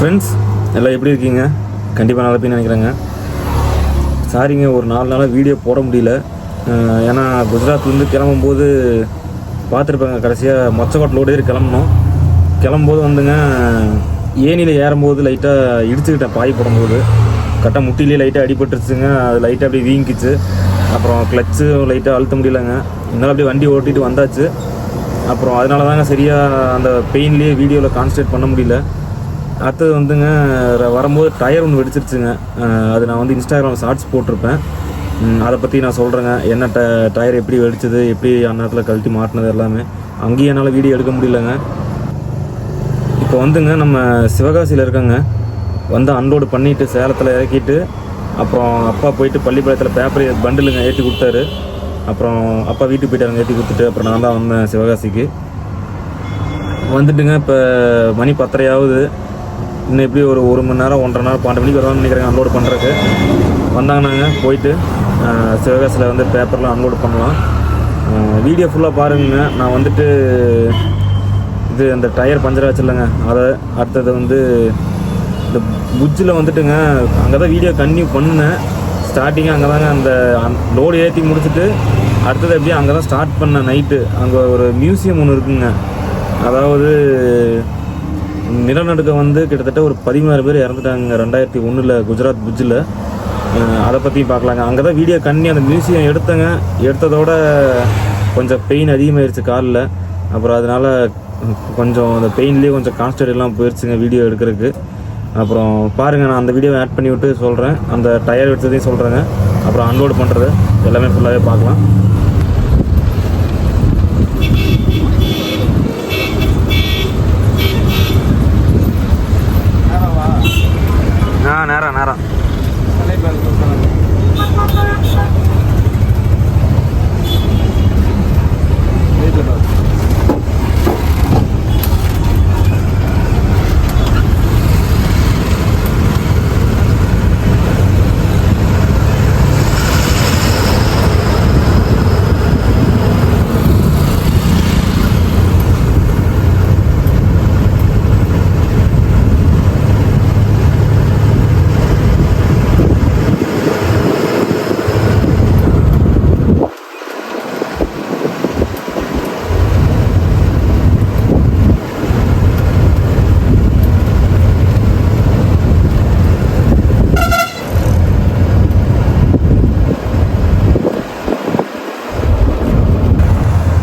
Friends எல்லாம் எப்படி இருக்கீங்க? கண்டிப்பாக நல்லா இருப்பீங்கன்னு நினைக்கிறேங்க. சாரிங்க ஒரு நாலு நாளாக வீடியோ போட முடியல. ஏன்னா குஜராத்லேருந்து கிளம்பும்போது பார்த்துருப்பாங்க கடைசியாக மொச்சக்கோட்டிலோடு கிளம்பணும். கிளம்பும்போது வந்துங்க ஏனியில் ஏறும்போது லைட்டாக இடிச்சுக்கிட்டேன் பாய் போடும்போது. கரெக்டாக முட்டிலே லைட்டாக அடிபட்டுருச்சுங்க அது லைட்டாக அப்படியே வீங்கிச்சு. அப்புறம் கிளச்சு லைட்டாக அழுத்த முடியலங்க. இருந்தாலும் அப்படியே வண்டி ஓட்டிட்டு வந்தாச்சு. அப்புறம் அதனால தாங்க சரியாக அந்த பெயின்லேயே வீடியோவில் கான்சன்ட்ரேட் பண்ண முடியல. அடுத்தது வந்துங்க வரும்போது டயர் ஒன்று வெடிச்சிருச்சுங்க. அது நான் வந்து இன்ஸ்டாகிராம் ஷார்ட்ஸ் போட்டிருப்பேன். அதை பற்றி நான் சொல்கிறேங்க என்ன ட டயர் எப்படி வெடிச்சது எப்படி அந்நேரத்தில் கழட்டி மாட்டினது எல்லாமே. அங்கேயும் என்னால் வீடியோ எடுக்க முடியலங்க. இப்போ வந்துங்க நம்ம சிவகாசியில் இருக்கங்க. வந்து அன்லோடு பண்ணிட்டு சேலத்தில் இறக்கிட்டு அப்புறம் அப்பா போயிட்டு பள்ளிப்பாளையத்தில் பேப்பர் பண்டிலுங்க ஏற்றி கொடுத்தாரு. அப்புறம் அப்பா வீட்டுக்கு போயிட்டாருங்க ஏற்றி கொடுத்துட்டு அப்புறம் நான் தான் வந்தேன் சிவகாசிக்கு. வந்துட்டுங்க இப்போ மணி பத்தரையாவது. இன்னும் எப்படி ஒரு ஒரு மணி நேரம் ஒன்றரை நேரம் பன்னெண்டு மணிக்கு வருவாங்கன்னு நினைக்கிறேன் அன்லோட் பண்ணுறதுக்கு வந்தாங்கன்னாங்க போயிட்டு சிவகாசில் வந்து பேப்பர்லாம் அன்லோட் பண்ணலாம். வீடியோ ஃபுல்லாக பாருங்க. நான் வந்துட்டு இது அந்த டயர் பஞ்சர் ஆச்சுல்லங்க அதை அடுத்தது வந்து இந்த புஜ்ஜில் வந்துட்டுங்க அங்கே தான் வீடியோ கன்டினியூ பண்ணேன். ஸ்டார்டிங்காக அங்கே தாங்க அந்த லோடு ஏற்றி முடிச்சுட்டு அடுத்தது எப்படியும் அங்கே தான் ஸ்டார்ட் பண்ணேன் நைட்டு அங்கே ஒரு மியூசியம் ஒன்று இருக்குங்க. அதாவது நிலநடுக்கம் வந்து கிட்டத்தட்ட ஒரு பதிமூணு பேர் இறந்துட்டாங்க ரெண்டாயிரத்தி ஒன்றில் குஜராத் புஜ்ஜில். அதை பற்றி பார்க்கலாங்க. அங்கே தான் வீடியோ கண்ணி அந்த மியூசியம் எடுத்தேங்க. எடுத்ததோட கொஞ்சம் பெயின் அதிகமாயிருச்சு காலில். அப்புறம் அதனால கொஞ்சம் அந்த பெயின்லேயே கொஞ்சம் கான்ஸ்டன்ட் எல்லாம் போயிடுச்சுங்க வீடியோ எடுக்கிறதுக்கு. அப்புறம் பாருங்கள் நான் அந்த வீடியோவை ஆட் பண்ணி விட்டு சொல்கிறேன் அந்த டயர் எடுத்ததையும் சொல்கிறேங்க அப்புறம் அன்லோடு பண்ணுறது எல்லாமே ஃபுல்லாகவே பார்க்கலாம். ஆ நேரம் நேரம்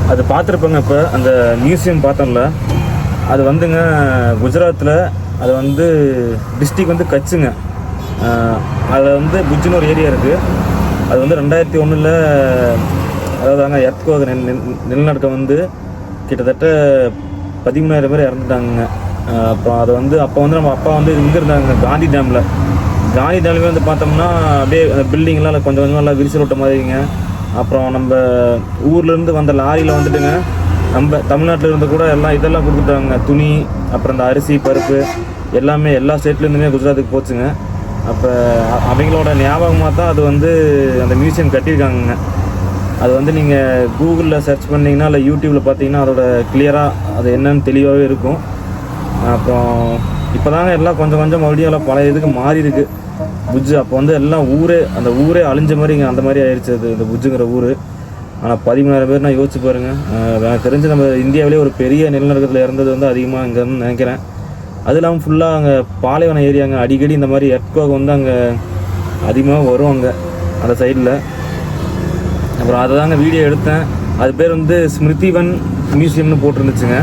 அது பார்த்துருப்பேங்க இப்போ அந்த மியூசியம் பார்த்தோம்ல அது வந்துங்க குஜராத்தில் அது வந்து டிஸ்ட்ரிக் வந்து கச்சுங்க அதில் வந்து புஜ்ஜுன்னு ஒரு ஏரியா இருக்குது அது வந்து ரெண்டாயிரத்தி ஒன்றில் அதாவது அங்கே எர்த்கோக நிலநடுக்கம் வந்து கிட்டத்தட்ட பதிமூணாயிரம் பேர் இறந்துட்டாங்க அப்புறம் அது வந்து அப்போ வந்து நம்ம அப்பா வந்து இங்கே இருந்தாங்க காந்தி டேமில் காந்தி டேம்லேயே வந்து பார்த்தோம்னா அப்படியே பில்டிங்லாம் கொஞ்சம் கொஞ்சமாக நல்லா விரிசல் விட்ட மாதிரிங்க. அப்புறம் நம்ம ஊர்லேருந்து வந்த லாரியில் வந்துட்டுங்க நம்ம தமிழ்நாட்டில் இருந்து கூட எல்லாம் இதெல்லாம் கொடுத்துட்டாங்க. துணி அப்புறம் இந்த அரிசி பருப்பு எல்லாமே எல்லா ஸ்டேட்லேருந்துமே குஜராத்துக்கு போச்சுங்க. அப்போ அவங்களோட ஞாபகமாக தான் அது வந்து அந்த மியூசியம் கட்டியிருக்காங்கங்க. அது வந்து நீங்கள் கூகுளில் சர்ச் பண்ணிங்கன்னா இல்லை யூடியூப்பில் பார்த்தீங்கன்னா அதோட கிளியராக அது என்னன்னு தெளிவாகவே இருக்கும். அப்புறம் இப்போ தாங்க எல்லாம் கொஞ்சம் கொஞ்சம் மறுபடியும் எல்லாம் பழைய இதுக்கு மாறி இருக்கு புஜ்ஜு அப்போ வந்து எல்லாம் ஊரே அந்த ஊரே அழிஞ்ச மாதிரி இங்கே அந்த மாதிரி ஆயிடுச்சு அது இந்த புஜ்ஜுங்கிற ஊர். ஆனால் பதிமூணாயிரம் பேர் நான் யோசிச்சு பாருங்க. எனக்கு தெரிஞ்சு நம்ம இந்தியாவிலே ஒரு பெரிய நிலநடுக்கத்தில் இறந்தது வந்து அதிகமாக இங்கேருந்து நினைக்கிறேன். அது இல்லாமல் ஃபுல்லாக அங்கே பாலைவன ஏரியாங்க அடிக்கடி இந்த மாதிரி எர்த்கோக் வந்து அங்கே அதிகமாக வரும் அங்கே அந்த சைடில் அப்புறம் அதை தாங்க வீடியோ எடுத்தேன். அது பேர் வந்து ஸ்மிருதிவன் மியூசியம்னு போட்டிருந்துச்சுங்க.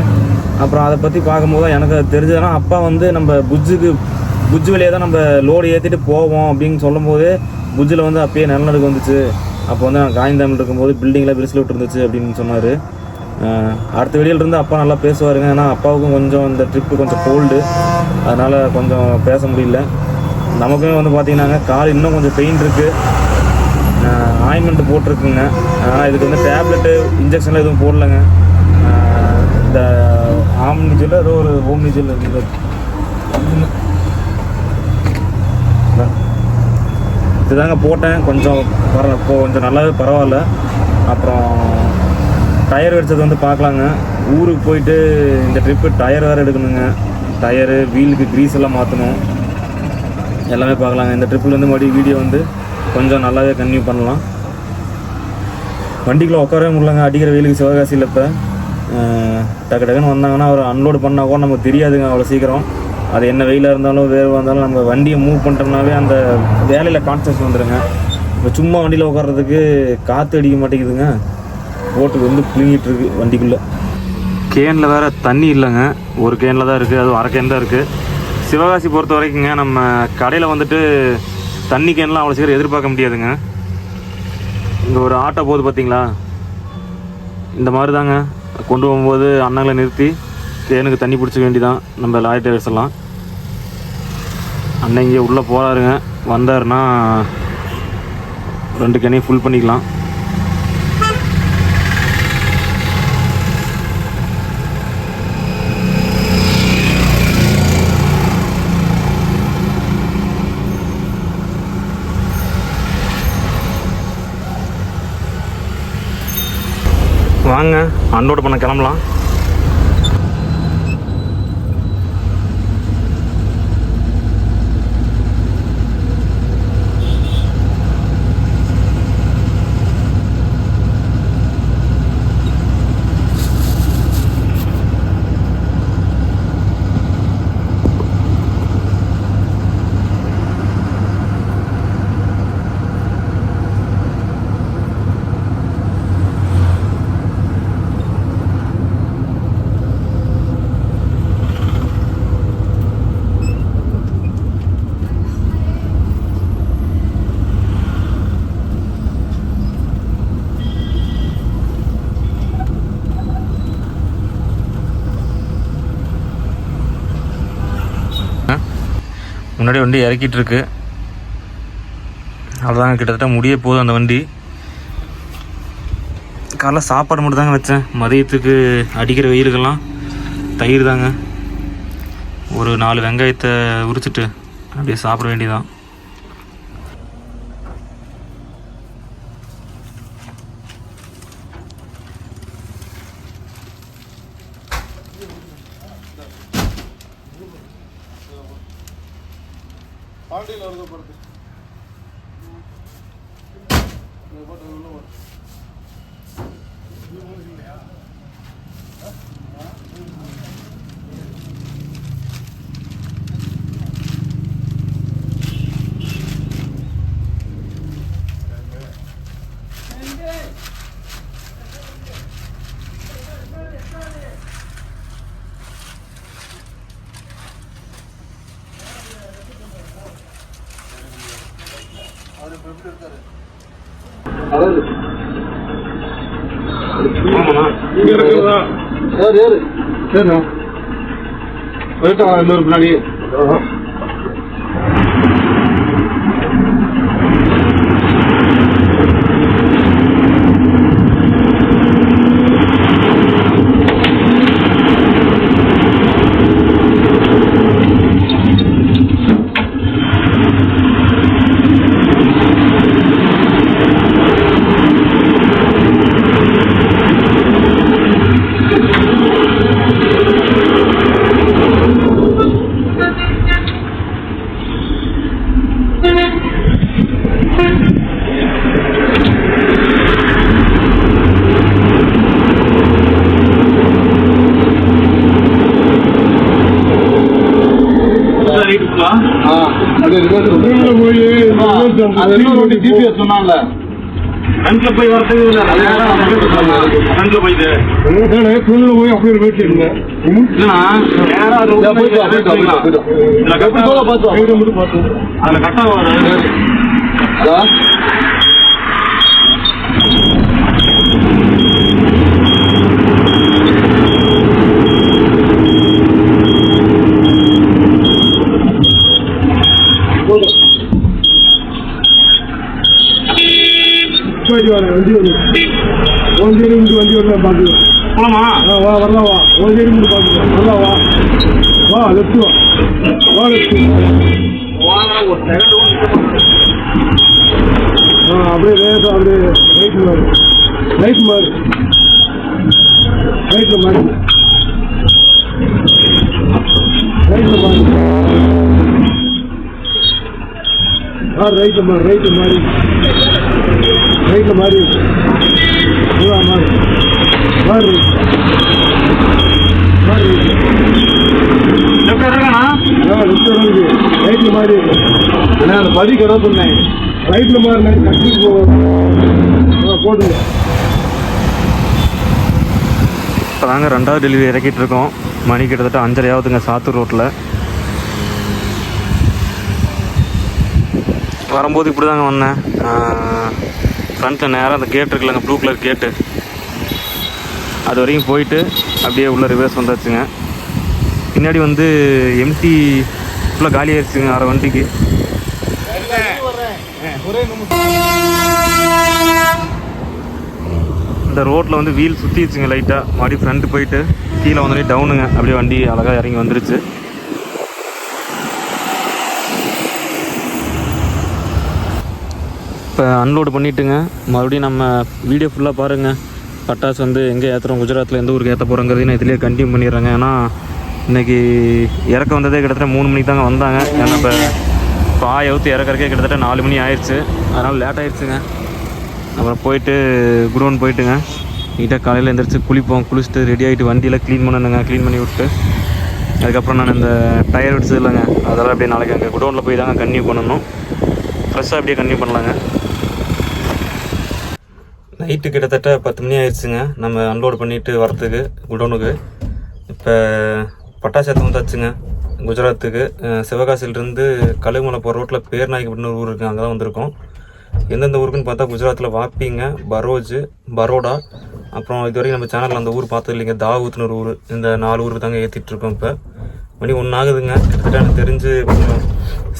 அப்புறம் அதை பற்றி பார்க்கும்போது தான் எனக்கு தெரிஞ்சதுன்னா அப்பா வந்து நம்ம புஜ்ஜுக்கு புஜ்ஜு வழியாக தான் நம்ம லோடு ஏற்றிட்டு போவோம் அப்படின்னு சொல்லும்போது புஜ்ஜில் வந்து அப்பயே நிலநடுக்கம் வந்துச்சு. அப்போ வந்து நான் காய்ந்தாமில் இருக்கும்போது பில்டிங்கில் விரிசல் விட்டுருந்துச்சு அப்படின்னு சொன்னார். அடுத்த வெளியில் இருந்து அப்பா நல்லா பேசுவாருங்க. ஏன்னா அப்பாவுக்கும் கொஞ்சம் இந்த ட்ரிப்பு கொஞ்சம் கோல்டு அதனால் கொஞ்சம் பேச முடியல. நமக்குமே வந்து பார்த்தீங்கன்னாங்க கால் இன்னும் கொஞ்சம் பெயின் இருக்குது ஆயின்மெண்ட் போட்டிருக்குங்க. ஆனால் இதுக்கு வந்து டேப்லெட்டு இன்ஜெக்ஷன்லாம் எதுவும் போடலைங்க. இந்த ஆம்னிஜில் ஏதோ ஒரு ஓம்னிஜில் இருக்குது இதுதாங்க போட்டேன். கொஞ்சம் பர இப்போ கொஞ்சம் நல்லாவே பரவாயில்ல. அப்புறம் டயர் வெடிச்சது வந்து பார்க்கலாங்க. ஊருக்கு போயிட்டு இந்த ட்ரிப்பு டயர் வேறு எடுக்கணுங்க. டயரு வீலுக்கு க்ரீஸ் எல்லாம் மாற்றணும் எல்லாமே பார்க்கலாங்க. இந்த ட்ரிப்பில் வந்து மறுபடியும் வீடியோ வந்து கொஞ்சம் நல்லாவே கன்டினியூ பண்ணலாம். வண்டிக்குள்ளே உட்காரவே முடியலங்க. அடிக்கிற வெயிலுக்கு சிவகாசியில் இப்போ. டக்கு டக்குன்னு வந்தாங்கன்னா அவர் அன்லோடு பண்ணால் கூட நமக்கு தெரியாதுங்க அவ்வளோ சீக்கிரம். அது என்ன வெயிலாக இருந்தாலும் வேர்வாக இருந்தாலும் நம்ம வண்டியை மூவ் பண்ணிட்டோம்னாவே அந்த வேலையில் கான்சன்ட்ரேஷன் வந்துடுங்க இப்போ சும்மா வண்டியில் உட்கார்றதுக்கு காற்று அடிக்க மாட்டேங்குதுங்க. ஓட்டுக்கு வந்து புழுங்கிட்டு இருக்கு வண்டிக்குள்ளே. கேனில் வேறு தண்ணி இல்லைங்க. ஒரு கேனில் தான் இருக்குது அதுவும் அரை கேன் தான் இருக்குது சிவகாசி பொறுத்த வரைக்குங்க நம்ம கடையில் வந்துட்டு தண்ணி கேன்லாம் அவ்வளோ சீக்கிரம் எதிர்பார்க்க முடியாதுங்க. இங்கே ஒரு ஆட்டோ போகுது பார்த்தீங்களா இந்த மாதிரி தாங்க கொண்டு போகும்போது அண்ணங்களை நிறுத்தி தேனுக்கு தண்ணி பிடிச்சிக்க வேண்டிதான். நம்ம லாரி டிரைவர்ஸ் எல்லாம். அண்ணன் இங்கே உள்ளே போகிறாருங்க வந்தாருன்னா ரெண்டு கேனையும் ஃபுல் பண்ணிக்கலாம். வாங்க அன்லோடு பண்ண கிளம்பலாம். முன்னாடி வண்டி இறக்கிட்டு இருக்கு அவ்வளோதாங்க கிட்டத்தட்ட முடிய போதும் அந்த வண்டி. காலைல சாப்பாடு மட்டும் தாங்க வச்சேன். மதியத்துக்கு அடிக்கிற வெயிலுக்கெல்லாம் தயிர் தாங்க ஒரு நாலு வெங்காயத்தை உரிச்சிட்டு அப்படியே சாப்பிட வேண்டியதான் பாண்டியில் வருது படுத்து போட்டு உள்ள போட்டு ஏறு ஏறு சரிண்ணா போயிட்டு இன்னொரு பின்னாடி. சொன்னாங்கல்ல ஃப்ரண்ட்ல போய் வரதுக்கு ஃப்ரண்ட்ல போயிட்டு தூண்ல போய் அப்படியே போயிட்டு இல்லைண்ணா நேரா அது உள்ள போயிட்டு வா, போயிட்டு வா, போயிட்டு வா, போயிட்டு வா. இதுல கட்டா பார்த்து வா. கையில மட்டும் பார்த்து வா. அதுல கட்டா போயிட்டு வாங்க வண்டி வரும் வண்டி வரும் வண்டி வரலாம் பார்த்துக்கலாம் போலாமா ஆ வா வரலாம் வா. வண்டி வரும் பார்த்துக்கலாம் வரலாம் வா. வா லெஃப்ட் வா வா லெஃப்ட் ஆ அப்படியே லேசா அப்படியே ரைட் மாறு. ரைட் மாறு. ரைட்ல மாறு. ரைட்ல பாரு ஆ ரைட்ல மாறு ரைட்ல மாறி. ரைட்ல மாறி இவா மாறு. மாறு அந்த பதி கடை பண்ணேன் ரைட்ல மாறு கட்டி போடுங்க. இப்போ தாங்க ரெண்டாவது டெலிவரி இறக்கிட்டு இருக்கோம். மணி கிட்டத்தட்ட அஞ்சரை ஆகுதுங்க சாத்தூர் ரோட்டில் வரும்போது இப்படி தாங்க வந்தேன் ஃப்ரண்ட்டில் நேராக அந்த கேட் இருக்குல்லங்க ப்ளூ கலர் கேட்டு அது வரைக்கும் போயிட்டு அப்படியே உள்ள ரிவர்ஸ் வந்தாச்சுங்க. பின்னாடி வந்து எம்டி ஃபுல்லாக காலி ஆயிடுச்சுங்க அரை வண்டிக்கு. இந்த ரோட்டில் வந்து வீல் சுற்றிடுச்சுங்க லைட்டாக மறுபடியும் ஃப்ரண்ட் போயிட்டு கீழே வந்தோடனே டவுனுங்க அப்படியே வண்டி அழகாக இறங்கி வந்துருச்சு. இப்போ அன்லோடு பண்ணிட்டுங்க. மறுபடியும் நம்ம வீடியோ ஃபுல்லாக பாருங்கள் பட்டாசு வந்து எங்கே ஏற்றுறோம் குஜராத்தில் எந்த ஊருக்கு ஏற்ற போகிறோங்கிறதையும் நான் இதிலே கண்டினியூ பண்ணிடுறேங்க. ஏன்னா இன்றைக்கி இறக்க வந்ததே கிட்டத்தட்ட மூணு மணிக்கு தாங்க வந்தாங்க. ஏன்னா இப்போ பாய் அவுத்து இறக்கறக்கே கிட்டத்தட்ட நாலு மணி ஆயிடுச்சு அதனால் லேட் ஆயிடுச்சுங்க அப்புறம் போயிட்டு குடோன் போயிட்டுங்க. நீட்டாக காலையில் எழுந்திரிச்சு குளிப்போம். குளிச்சுட்டு ரெடி ஆகிட்டு வண்டியில் க்ளீன் பண்ணணுங்க. க்ளீன் பண்ணி விட்டு அதுக்கப்புறம் நான் இந்த டயர் விடுச்சது இல்லைங்க. அதெல்லாம் அப்படியே நாளைக்கு அங்கே குடோனில் போய் தாங்க கன்னியூ பண்ணணும். ஃப்ரெஷ்ஷாக அப்படியே கன்னியூ பண்ணலாங்க. நைட்டு கிட்டத்தட்ட பத்து மணி ஆயிடுச்சுங்க. நம்ம அன்லோடு பண்ணிட்டு வரத்துக்கு குடோனுக்கு. இப்போ பட்டாசேத்தம் வந்தாச்சுங்க. குஜராத்துக்கு சிவகாசிலிருந்து கழுகுமலை போகிற ரோட்டில் பேர்நாயக்கப்பட்டின ஒரு ஊர் இருக்குது அங்கே தான் வந்திருக்கோம். எந்தெந்த ஊருக்குன்னு பார்த்தா குஜராத்தில் வாப்பிங்க பரோஜ் பரோடா. அப்புறம் இது வரைக்கும் நம்ம சேனலில் அந்த ஊர் பார்த்தது இல்லைங்க. தாவூத்னு ஒரு ஊர். இந்த நாலு ஊருக்கு தாங்க ஏற்றிட்டுருக்கோம் இப்போ. மணி ஒன்று ஆகுதுங்க. கிட்டத்தட்ட எனக்கு தெரிஞ்சு கொஞ்சம்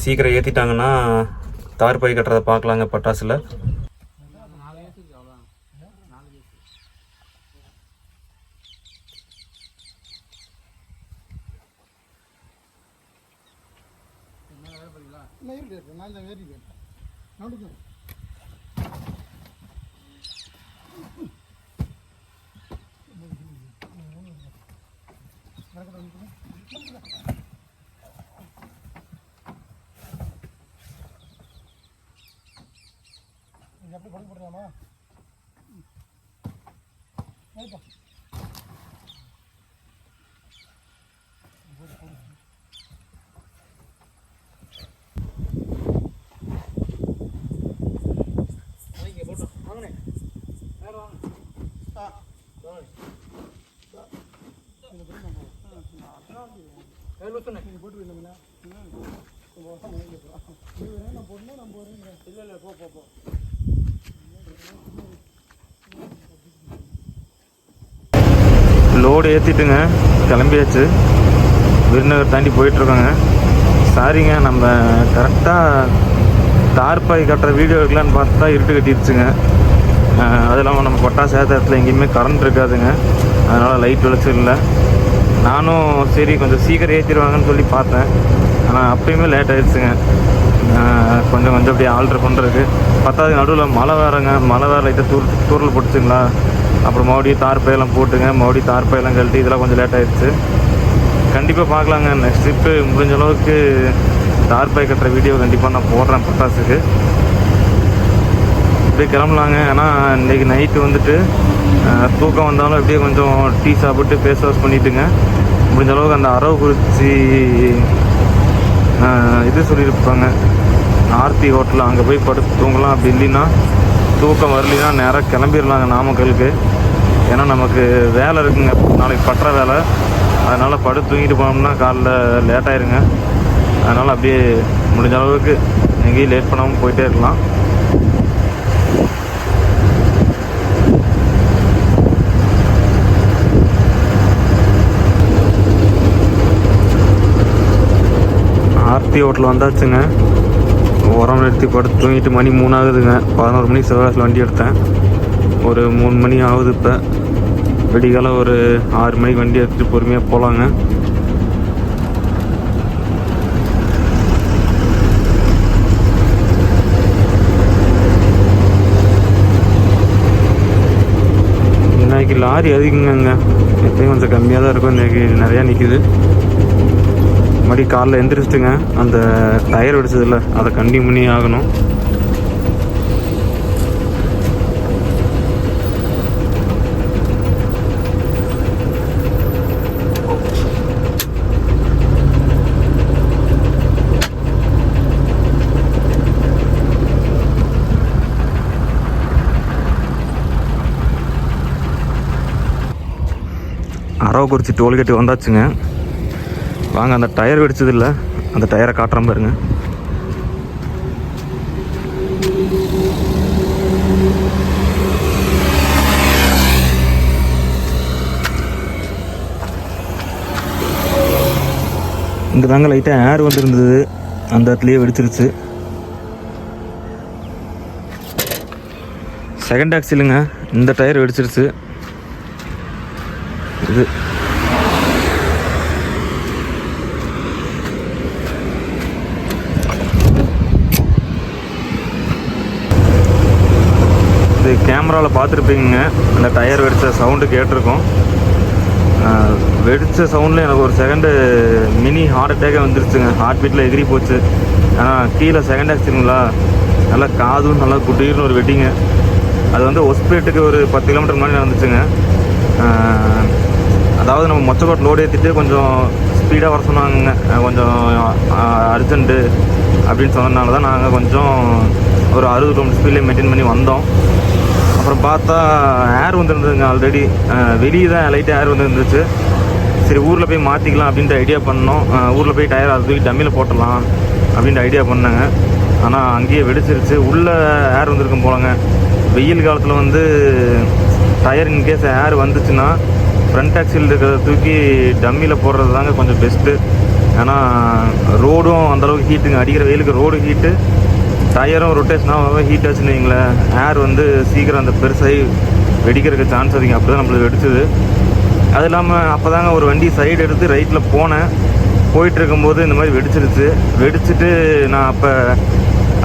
சீக்கிரம் ஏற்றிட்டாங்கன்னா தார் பை கட்டுறதை பார்க்கலாங்க பட்டாசில். எப்படி கொண்டு போடலாமா போட்டோம் வாங்கினேன் வேறு வாங்க. ஆ. லோடு ஏற்றிட்டுங்க கிளம்பியாச்சு. விருநகர் தாண்டி போயிட்டுருக்கோங்க. சாரிங்க நம்ம கரெக்டாக தார்பாய் கட்டுற வீடியோ எடுக்கலான்னு பார்த்தா இருட்டு கட்டிடுச்சுங்க. அது இல்லாமல் நம்ம கொட்டா சேத்திரத்தில் எங்கேயுமே கரண்ட் இருக்காதுங்க. அதனால் லைட் வெளிச்சம் இல்லை. நானும் சரி கொஞ்சம் சீக்கிரம் ஏற்றிடுவாங்கன்னு சொல்லி பார்த்தேன். ஆனால் அப்பயுமே லேட் ஆயிடுச்சுங்க. கொஞ்சம் கொஞ்சம் அப்படியே ஆல்ட்ரு பண்ணுறதுக்கு பத்தாவது நடுவில் மழை வேறங்க. மழை வேறு இதை தூர் தூரல் போட்டுச்சுங்களா? அப்புறம் மறுபடியும் தார்ப்பையெல்லாம் போட்டுங்க. மறுபடியும் தார்ப்பையெல்லாம் கழட்டி இதெல்லாம் கொஞ்சம் லேட் ஆயிடுச்சு. கண்டிப்பாக பார்க்கலாங்க. நெக்ஸ்ட் ட்ரிப்பு முடிஞ்ச அளவுக்கு தார்பை கட்டுற வீடியோ கண்டிப்பாக நான் போடுறேன் பட்டாசுக்கு. அப்படியே கிளம்பலாங்க. ஆனால் இன்றைக்கி நைட்டு வந்துட்டு தூக்கம் வந்தாலும் அப்படியே கொஞ்சம் டீ சாப்பிட்டு ஃபேஸ் வாஷ் பண்ணிட்டுங்க. முடிஞ்ச அளவுக்கு அந்த அரவக்குறிச்சி அஹ், இது சொல்லியிருப்பாங்க. ஆர்த்தி ஹோட்டலில் அங்கே போய் படுத்து தூங்கலாம் அப்படி இல்லைன்னா தூக்கம் வரலைன்னா நேராக கிளம்பிடலாங்க நாமக்கலுக்கு. ஏன்னா நமக்கு வேலை இருக்குங்க. நாளைக்கு பற்ற வேலை. அதனால் படுத்து தூங்கிட்டு போனோம்னா காலைல லேட் ஆயிருங்க. அதனால் அப்படியே முடிஞ்ச அளவுக்கு எங்கேயும் லேட் பண்ணாமல் போயிட்டே இருக்கலாம். சக்தி ஹோட்டல் வந்தாச்சுங்க. உரம் நிறுத்தி படுத்து தூங்கிட்டு மணி மூணு ஆகுதுங்க பதினோரு மணிக்கு சிவகாசில் வண்டி எடுத்தேன். ஒரு மூணு மணி ஆகுது இப்போ. வெடிக்கால ஒரு ஆறு மணிக்கு வண்டி எடுத்துகிட்டு பொறுமையாக போகலாங்க இன்னைக்கு லாரி அதிகங்க எப்பயும் கொஞ்சம் கம்மியாக தான் இருக்கும். இன்னைக்கு நிறையா நிற்கிது மறுபடியும் காலைல எந்திரிச்சிட்டுங்க. அந்த டயர் வெடிச்சதில்ல அதை கண்டினியூ பண்ணி ஆகணும். அரவக்குறிச்சி டோல்கேட்டு வந்தாச்சுங்க. வாங்க அந்த டயர் வெடிச்சது இல்லை அந்த டயரை காட்டுறோம் பாருங்க. இங்கே தாங்க லைட்டாக ஏர் வந்துருந்தது. அந்த இடத்துலையே வெடிச்சிருச்சு. செகண்ட் ஆக்சிலுங்க இந்த டயர் வெடிச்சிருச்சு. இது கேமராவில் பார்த்துருப்பீங்க. அந்த டயர் வெடித்த சவுண்டு கேட்டிருக்கோம். வெடித்த சவுண்டில் எனக்கு ஒரு செகண்டு மினி ஹார்ட் அட்டேக்கே வந்துருச்சுங்க. ஹார்ட் பீட்டில் எகிரி போச்சு. ஆனால் கீழே செகண்ட் ஆக்சிடுங்களா நல்லா காதும் நல்லா குட்டீர்னு ஒரு வெட்டிங்க. அது வந்து ஒஸ்பேட்டுக்கு ஒரு பத்து கிலோமீட்டர் முன்னாடி நடந்துச்சுங்க. அதாவது நம்ம மொச்சக்கோட் லோடு ஏற்றிட்டு கொஞ்சம் ஸ்பீடாக வர சொன்னாங்க கொஞ்சம் அர்ஜென்ட்டு அப்படின்னு சொன்னதுனால தான் நாங்கள் கொஞ்சம் ஒரு அறுபது கிலோமீட்டர் ஸ்பீடில் மெயின்டைன் பண்ணி வந்தோம். அப்புறம் பார்த்தா ஏர் வந்துருந்ததுங்க ஆல்ரெடி வெளியே தான் லைட்டாக ஏர் வந்துருந்துச்சு. சரி ஊரில் போய் மாற்றிக்கலாம் அப்படின்ட்டு ஐடியா பண்ணோம். ஊரில் போய் டயர் அது தூக்கி டம்மியில் போட்டலாம் அப்படின்ட்டு ஐடியா பண்ணேங்க. ஆனால் அங்கேயே வெடிச்சிருச்சு. உள்ளே ஏர் வந்திருக்கும் போலங்க. வெயில் காலத்தில் வந்து டயர் இன்கேஸ் ஏர் வந்துச்சுன்னா ஃப்ரண்ட் ஆக்சில் இருக்கிறத தூக்கி டம்மியில் போடுறது தாங்க கொஞ்சம் பெஸ்ட்டு ஏன்னா ரோடும் அந்தளவுக்கு ஹீட்டுங்க அடிக்கிற வெயிலுக்கு ரோடு ஹீட்டு டயரும் ரொட்டேஷனாக ஹீட் ஆச்சுன்னு வைங்களேன். ஏர் வந்து சீக்கிரம் அந்த பெருசாகி வெடிக்கிறதுக்கு சான்ஸ் அதிகம். அப்படி தான் நம்மளுக்கு வெடிச்சது. அது இல்லாமல் அப்போ தாங்க ஒரு வண்டி சைடு எடுத்து ரைட்டில் போனேன். போயிட்டு இருக்கும்போது இந்த மாதிரி வெடிச்சிருச்சு. வெடிச்சிட்டு நான் அப்போ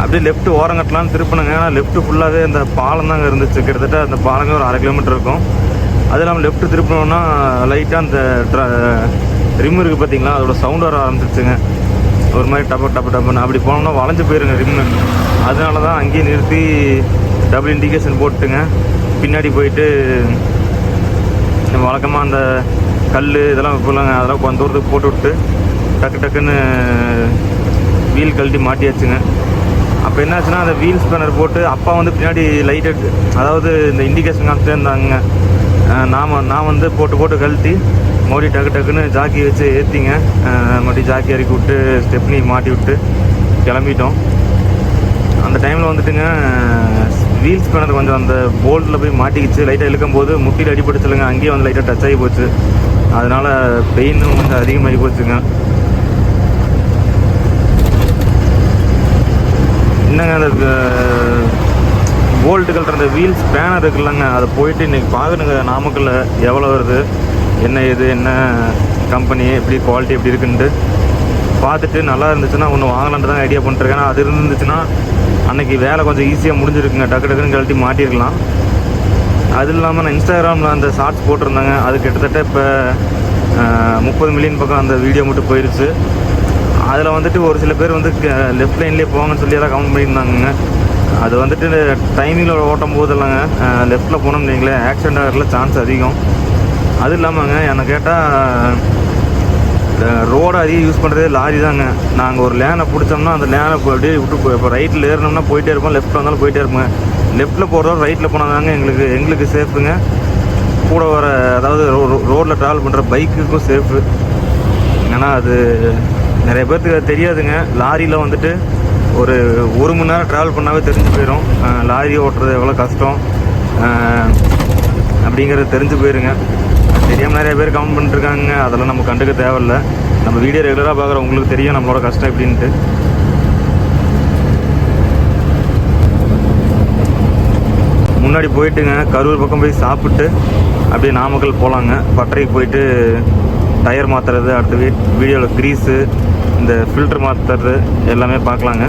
அப்படியே லெஃப்ட்டு ஓரங்கட்டலான்னு திருப்பினேங்க. ஆனால் லெஃப்ட்டு ஃபுல்லாகவே அந்த பாலம் தாங்க இருந்துச்சு. கிட்டத்தட்ட அந்த பாலங்க ஒரு அரை கிலோமீட்டர் இருக்கும். அது இல்லாமல் லெஃப்ட் திருப்பினோன்னா லைட்டாக அந்த ரிம் இருக்குது பார்த்தீங்களா அதோட சவுண்ட் வர ஆரம்பிச்சிருச்சுங்க. ஒரு மாதிரி டப்பு டப்பு டப்புன்னு அப்படி போனோம்னா வளைஞ்சு போயிருங்க ரிம்மு. அதனால தான் அங்கேயே நிறுத்தி டபுள் இண்டிகேஷன் போட்டுங்க பின்னாடி போயிட்டு வழக்கமாக அந்த கல் இதெல்லாம் வைப்பலாங்க அதெல்லாம் கொஞ்சம் தூரத்துக்கு போட்டு விட்டு டக்கு டக்குன்னு வீல் கழட்டி மாட்டியாச்சுங்க. அப்போ என்னாச்சுன்னா அந்த வீல் ஸ்பேனர் போட்டு அப்பா வந்து பின்னாடி லைட் அதாவது இந்த இண்டிகேஷன் காமிச்சிட்டே இருந்தாங்க. அஹ் நான் வந்து போட்டு போட்டு கழட்டி மோடி டக்கு டக்குன்னு ஜாக்கி வச்சு ஏற்றிங்க மறுபடியும் ஜாக்கி இறக்கி விட்டு ஸ்டெப்னி மாட்டி விட்டு கிளம்பிட்டோம். அந்த டைமில் வந்துட்டுங்க வீல் ஸ்பேனர் கொஞ்சம் அந்த போல்ட்டில் போய் மாட்டிக்கிச்சு. லைட்டாக இழுக்கும் போது முட்டியில் அடிபட்டுச்சுலங்க. அங்கேயே வந்து லைட்டாக டச் ஆகி போச்சு. அதனால் பெயினும் கொஞ்சம் அதிகமாகி போச்சுங்க. என்னங்க அந்த போல்ட்டுகள் அந்த வீல் ஸ்பேனர் இருக்குல்லங்க. அதை போயிட்டு இன்றைக்கி பார்க்கணுங்க நாமக்கல்ல எவ்வளோ வருது? என்ன இது என்ன கம்பெனி எப்படி குவாலிட்டி எப்படி இருக்குன்ட்டு பார்த்துட்டு நல்லா இருந்துச்சுன்னா ஒன்று வாங்கலான்ட்டு தான் ஐடியா பண்ணிட்டுருக்கேன். அது இருந்துச்சுன்னா அன்னைக்கு வேலை கொஞ்சம் ஈஸியாக முடிஞ்சிருக்குங்க. டக்கு டக்குன்னு கழட்டி மாட்டிருக்கலாம். அது இல்லாமல் நான் இன்ஸ்டாகிராமில் அந்த ஷார்ட்ஸ் போட்டிருந்தாங்க. அது கிட்டத்தட்ட இப்போ முப்பது மில்லியன் பக்கம் அந்த வீடியோ மட்டும் போயிடுச்சு அதில் வந்துட்டு ஒரு சில பேர் வந்து லெஃப்ட் லைன்லேயே போங்கன்னு சொல்லி எல்லாம் கமெண்ட் பண்ணியிருந்தாங்க அது வந்துட்டு டைமிங்கில் ஓட்டும் போதெல்லாங்க லெஃப்ட்டில் போனோம்னு வைங்களேன். ஆக்சிடென்ட் ஆகிறதுல சான்ஸ் அதிகம். அது இல்லாமங்க என்னை கேட்டால் ரோடை அதிகம் யூஸ் பண்ணுறதே லாரி தாங்க. நாங்கள் ஒரு லேனை பிடிச்சோம்னா அந்த லேனை இப்போ அப்படியே விட்டு இப்போ ரைட்டில் ஏறினோம்னா போயிட்டே இருப்போம் லெஃப்ட்டில் வந்தாலும் போயிட்டே இருப்போங்க. லெஃப்ட்டில் போகிறதோட ரைட்டில் போனால் தாங்க எங்களுக்கு எங்களுக்கு சேஃபுங்க கூட வர அதாவது ரோ ரோட்டில் ட்ராவல் பண்ணுற பைக்குக்கும் சேஃபு ஏன்னா அது நிறைய பேர்த்துக்கு அது தெரியாதுங்க. லாரியில் வந்துட்டு ஒரு ஒரு மணி நேரம் ட்ராவல் பண்ணாவே தெரிஞ்சு போயிடும் லாரி ஓட்டுறது எவ்வளோ கஷ்டம். அப்படிங்கிறது தெரிஞ்சு போயிருங்க. தெரியாமல் நிறைய பேர் கமெண்ட் பண்ணிட்டுருக்காங்க. அதெல்லாம் நம்ம கண்டுக்க தேவையில்ல. நம்ம வீடியோ ரெகுலராக பார்க்குற உங்களுக்கு தெரியும் நம்மளோட கஷ்டம் எப்படின்ட்டு. முன்னாடி போயிட்டுங்க. கரூர் பக்கம் போய் சாப்பிட்டு அப்படியே நாமக்கல் போகலாங்க பட்டறைக்கு போயிட்டு டயர் மாற்றுறது அடுத்த வீடியோவில் க்ரீஸு இந்த ஃபில்டர் மாற்றுறது எல்லாமே பார்க்கலாங்க.